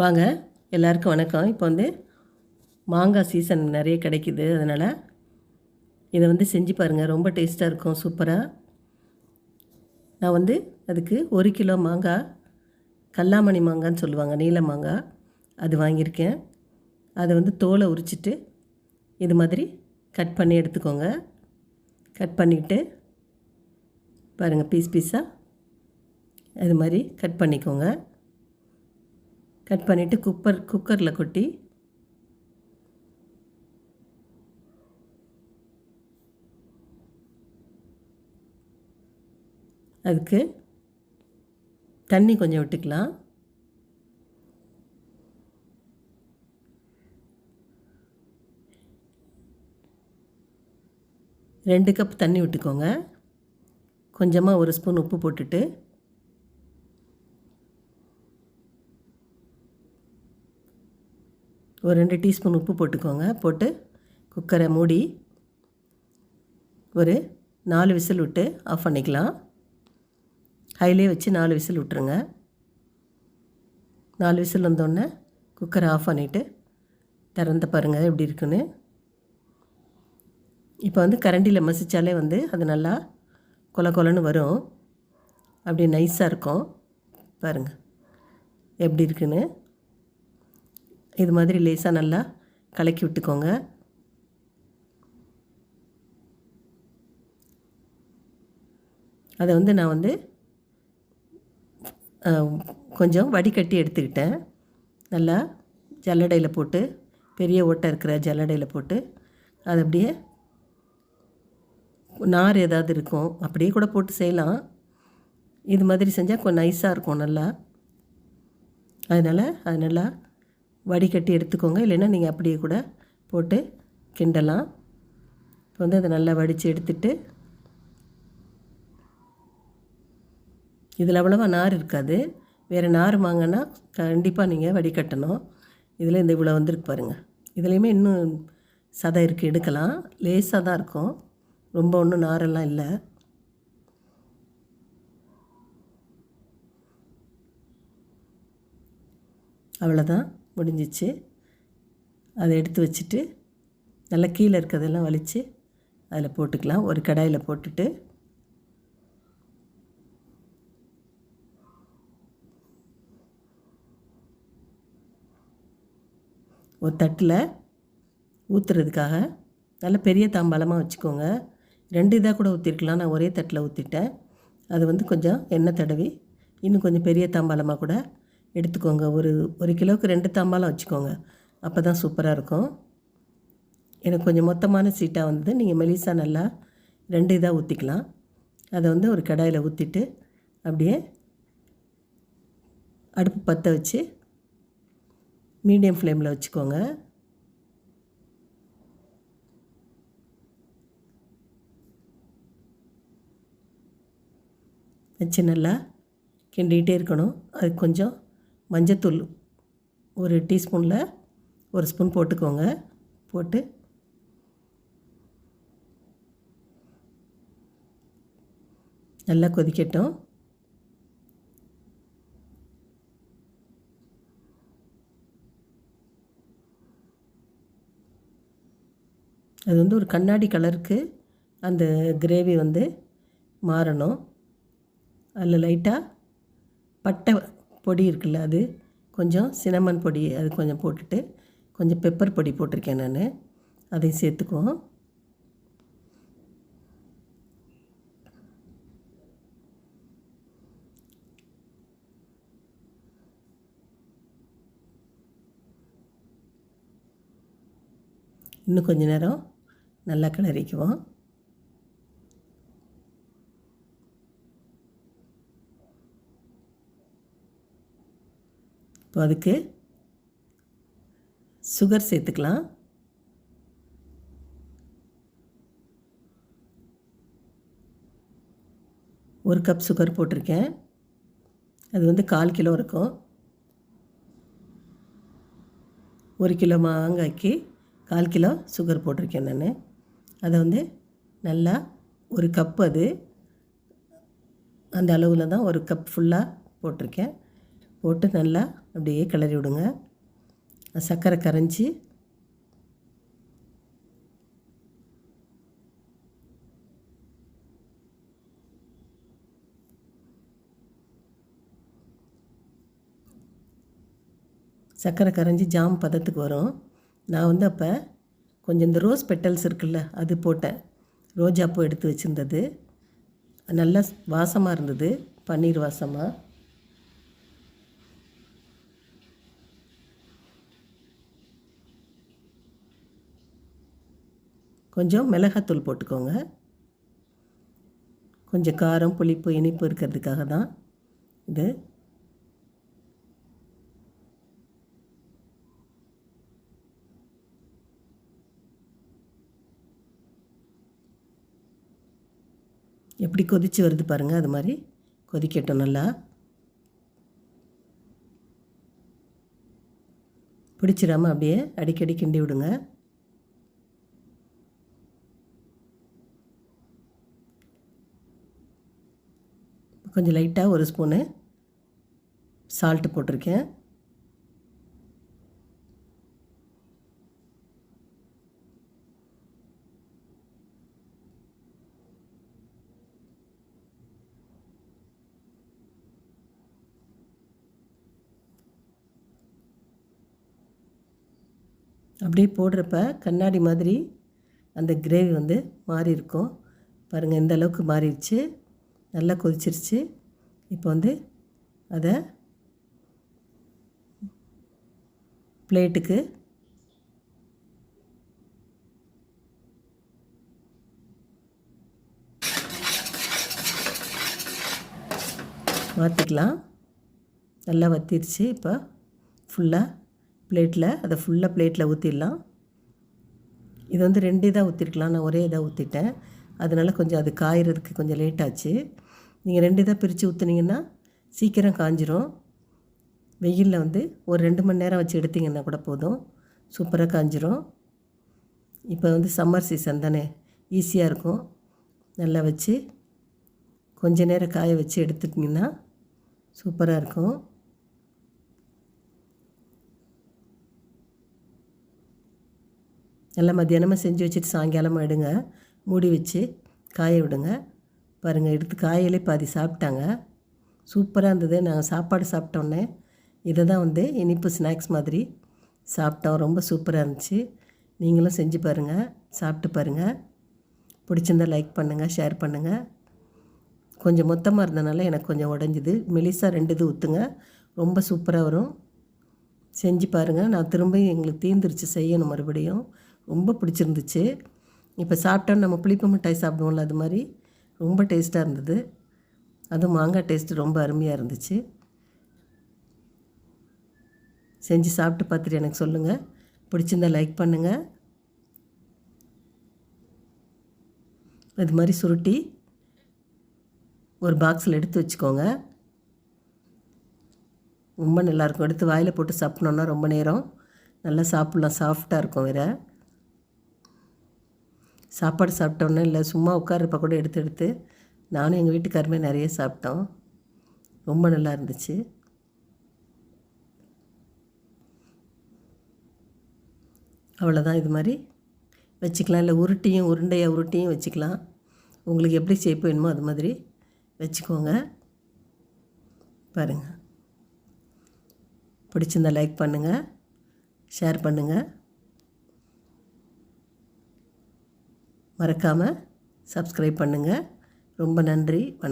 வாங்க எல்லாருக்கும் வணக்கம். இப்போ வந்து மாங்காய் சீசன் நிறைய கிடைக்குது அதனால் இதை வந்து செஞ்சு பாருங்கள் ரொம்ப டேஸ்ட்டாக இருக்கும் சூப்பராக நான் வந்து அதுக்கு ஒரு கிலோ மாங்காய் கல்லாமணி மாங்கான்னு சொல்லுவாங்க நீல மாங்காய் அது வாங்கியிருக்கேன். அதை வந்து தோலை உரிச்சிட்டு இது மாதிரி கட் பண்ணி எடுத்துக்கோங்க. கட் பண்ணிவிட்டு பாருங்கள் பீஸ் பீஸாக அது மாதிரி கட் பண்ணிக்கோங்க. கட் பண்ணிவிட்டு குப்பர் குக்கரில் கொட்டி அதுக்கு தண்ணி கொஞ்சம் விட்டுக்கலாம். ரெண்டு கப் தண்ணி விட்டுக்கோங்க. கொஞ்சமாக ஒரு ஸ்பூன் உப்பு போட்டுட்டு ஒரு ரெண்டு டீஸ்பூன் உப்பு போட்டுக்கோங்க. போட்டு குக்கரை மூடி ஒரு நாலு விசில் விட்டு ஆஃப் பண்ணிக்கலாம். ஹைலே வச்சு நாலு விசில் விட்டுருங்க. நாலு விசில் வந்தோடனே குக்கரை ஆஃப் பண்ணிவிட்டு திறந்து பாருங்கள் எப்படி இருக்குன்னு. இப்போ வந்து கரண்டியில் மசித்தாலே வந்து அது நல்லா கொல கொலன்னு வரும். அப்படி நைஸாக இருக்கும். பாருங்கள் எப்படி இருக்குன்னு. இது மாதிரி லேசாக நல்லா கலக்கி விட்டுக்கோங்க. அதை வந்து நான் வந்து கொஞ்சம் வடிகட்டி எடுத்துக்கிட்டேன். நல்லா ஜல்லடையில் போட்டு பெரிய ஓட்டை இருக்கிற ஜல்லடையில் போட்டு அது அப்படியே நார் ஏதாவது இருக்கும் அப்படியே கூட போட்டு செய்யலாம். இது மாதிரி செஞ்சால் கொஞ்சம் நைஸாக இருக்கும் நல்லா. அதனால் அது நல்லா வடிகட்டி எடுத்துக்கோங்க. இல்லைன்னா நீங்கள் அப்படியே கூட போட்டு கிண்டலாம். இப்போ வந்து அதை நல்லா வடித்து எடுத்துட்டு இதில் அவ்வளோவா நார் இருக்காது. வேறு நார் வாங்கினா கண்டிப்பாக நீங்கள் வடிகட்டணும். இதில் இந்த இவ்வளோ வந்துருக்கு பாருங்கள் இதுலேயுமே இன்னும் சதை இருக்குது எடுக்கலாம். லேசாக தான் இருக்கும். ரொம்ப ஒன்றும் நாரெல்லாம் இல்லை. அவ்வளோதான் முடிஞ்சிச்சு. அதை எடுத்து வச்சுட்டு நல்லா கீழே இருக்கிறதெல்லாம் வலித்து அதில் போட்டுக்கலாம். ஒரு கடாயில் போட்டுட்டு. ஒரு தட்டில் ஊற்றுறதுக்காக நல்ல பெரிய தாம்பாளமாக வச்சுக்கோங்க. ரெண்டு இதாக கூட ஊற்றிருக்கலாம் நான் ஒரே தட்டில் ஊற்றிட்டேன் அது வந்து கொஞ்சம் எண்ணெய் தடவி இன்னும் கொஞ்சம் பெரிய தாம்பாளமாக கூட எடுத்துக்கோங்க. ஒரு ஒரு கிலோவுக்கு ரெண்டு தாம்பாலாம் வச்சுக்கோங்க. அப்போ தான் சூப்பராக இருக்கும். எனக்கு கொஞ்சம் மொத்தமான சீட்டாக வந்து நீங்கள் மெலிசா நல்லா ரெண்டு இதாக ஊற்றிக்கலாம் அதை வந்து ஒரு கடாயில் ஊற்றிட்டு அப்படியே அடுப்பு பற்ற வச்சு மீடியம் ஃப்ளேமில் வச்சுக்கோங்க. வச்சு நல்லா கிண்டிகிட்டே இருக்கணும். அது கொஞ்சம் மஞ்சத்தூள் ஒரு டீஸ்பூனில் ஒரு ஸ்பூன் போட்டுக்கோங்க. போட்டு நல்லா கொதிக்கட்டும். அது வந்து ஒரு கண்ணாடி கலருக்கு அந்த கிரேவி வந்து மாறணும். அதில் லைட்டாக பட்டை பொடி இருக்குல்ல அது கொஞ்சம் சினமன் பொடி அது கொஞ்சம் போட்டுட்டு கொஞ்சம் பெப்பர் பொடி போட்டிருக்கேன் நான். அதையும் சேர்த்துக்குவோம். இன்னும் கொஞ்ச நேரம் நல்லா கிளறிக்குவோம். இப்போ அதுக்கு சுகர் சேர்த்துக்கலாம். ஒரு கப் சுகர் போட்டிருக்கேன். அது வந்து கால் கிலோ இருக்கும். ஒரு கிலோ மாங்காய்க்கு கால் கிலோ சுகர் போட்டிருக்கேன் நான். அதை வந்து நல்லா ஒரு கப் அது. அந்த அளவில் தான் ஒரு கப் ஃபுல்லாக போட்டிருக்கேன். போட்டு நல்லா அப்படியே கிளறி விடுங்க. சர்க்கரை கரைஞ்சி சர்க்கரை கரைஞ்சி ஜாம் பதத்துக்கு வரும். நான் வந்து அப்போ கொஞ்சம் இந்த ரோஸ் பெட்டல்ஸ் இருக்குல்ல அது போட்டேன். ரோஜாப்பூ எடுத்து வச்சுருந்தது. நல்லா வாசமாக இருந்தது பன்னீர் வாசமாக கொஞ்சம் மிளகாத்தூள் போட்டுக்கோங்க. கொஞ்சம் காரம் புளிப்பு இனிப்பு இருக்கிறதுக்காக தான் இது. எப்படி கொதித்து வருது பாருங்கள் அது மாதிரி. கொதிக்கட்டும் நல்லா. பிடிச்சிடாமல் அப்படியே அடிக்கடி கிண்டி விடுங்க. கொஞ்சம் லைட்டாக ஒரு ஸ்பூனு சால்ட்டு போட்டிருக்கேன். அப்படியே போடுறப்ப கண்ணாடி மாதிரி அந்த கிரேவி வந்து மாறி இருக்கும் பாருங்கள் இந்த அளவுக்கு மாறிடுச்சு. நல்லா கொதிச்சிருச்சு. இப்போ வந்து அதை பிளேட்டுக்கு மாற்றிக்கலாம் நல்லா வத்திருச்சு. இப்போ ஃபுல்லாக பிளேட்டில் அதை ஃபுல்லாக பிளேட்டில் ஊற்றிடலாம் இது வந்து ரெண்டு இதாக ஊற்றிருக்கலாம் நான் ஒரே இதாக ஊற்றிட்டேன் அதனால் கொஞ்சம் அது காயறதுக்கு கொஞ்சம் லேட் ஆச்சு. நீங்கள் ரெண்டு இதாக பிரித்து ஊற்றுனீங்கன்னா சீக்கிரம் காஞ்சிரும். வெயிலில் வந்து ஒரு ரெண்டு மணி நேரம் வச்சு எடுத்திங்கன்னா கூட போதும். சூப்பராக காஞ்சிரும். இப்போ வந்து சம்மர் சீசன் தானே. ஈஸியாக இருக்கும். நல்லா வச்சு கொஞ்ச நேரம் காய வச்சு எடுத்துட்டிங்கன்னா சூப்பராக இருக்கும். நல்லா மத்தியானமாக செஞ்சு வச்சுட்டு சாயங்காலமாக எடுங்க. மூடி வச்சு காய விடுங்க. பாருங்கள் எடுத்து காயிலே பாதி சாப்பிட்டாங்க. சூப்பராக இருந்தது. நாங்கள் சாப்பாடு சாப்பிட்டோன்னே இதை தான் வந்து இனிப்பு ஸ்நாக்ஸ் மாதிரி சாப்பிட்டோம். ரொம்ப சூப்பராக இருந்துச்சு. நீங்களும் செஞ்சு பாருங்கள் சாப்பிட்டு பாருங்கள் பிடிச்சிருந்தால் லைக் பண்ணுங்கள் ஷேர் பண்ணுங்கள் கொஞ்சம் மொத்தமாக இருந்தனால எனக்கு கொஞ்சம் உடஞ்சிது. மெலிசா ரெண்டு இது ஊற்றுங்க ரொம்ப சூப்பராக வரும். செஞ்சு பாருங்கள் நான் திரும்ப எங்களுக்கு தீர்ந்துருச்சு செய்யணும் மறுபடியும். ரொம்ப பிடிச்சிருந்துச்சு. இப்போ சாப்பிட்டோம் நம்ம புளிப்பு மிட்டாய் சாப்பிடுவோம்ல அது மாதிரி. ரொம்ப டேஸ்ட்டாக இருந்தது. அதுவும் மாங்காய் டேஸ்ட்டு ரொம்ப அருமையாக இருந்துச்சு. செஞ்சு சாப்பிட்டு பார்த்துட்டு எனக்கு சொல்லுங்கள் பிடிச்சிருந்தா லைக் பண்ணுங்கள் இது மாதிரி சுருட்டி ஒரு பாக்ஸில் எடுத்து வச்சுக்கோங்க. ரொம்ப நல்லாயிருக்கும் எடுத்து வாயில் போட்டு சாப்பிட்ணுன்னா ரொம்ப நேரம். நல்லா சாப்பிட்லாம். சாஃப்டாக இருக்கும் வேறு. சாப்பாடு சாப்பிட்டோன்னே இல்லை சும்மா உட்காரப்ப கூட எடுத்து எடுத்து நானும் எங்கள் வீட்டுக்காருமே நிறைய சாப்பிட்டோம். ரொம்ப நல்லா இருந்துச்சு. அவ்வளோதான் இது மாதிரி. வச்சுக்கலாம். இல்லை உருட்டியும் உருண்டையாக உருட்டியும் வச்சுக்கலாம். உங்களுக்கு எப்படி ஷேப் வேணுமோ அது மாதிரி வச்சுக்கோங்க. பாருங்கள் பிடிச்சிருந்தா லைக் பண்ணுங்கள் ஷேர் பண்ணுங்கள் மறக்காமல் சப்ஸ்கிரைப் பண்ணுங்கள் ரொம்ப நன்றி. வணக்கம்.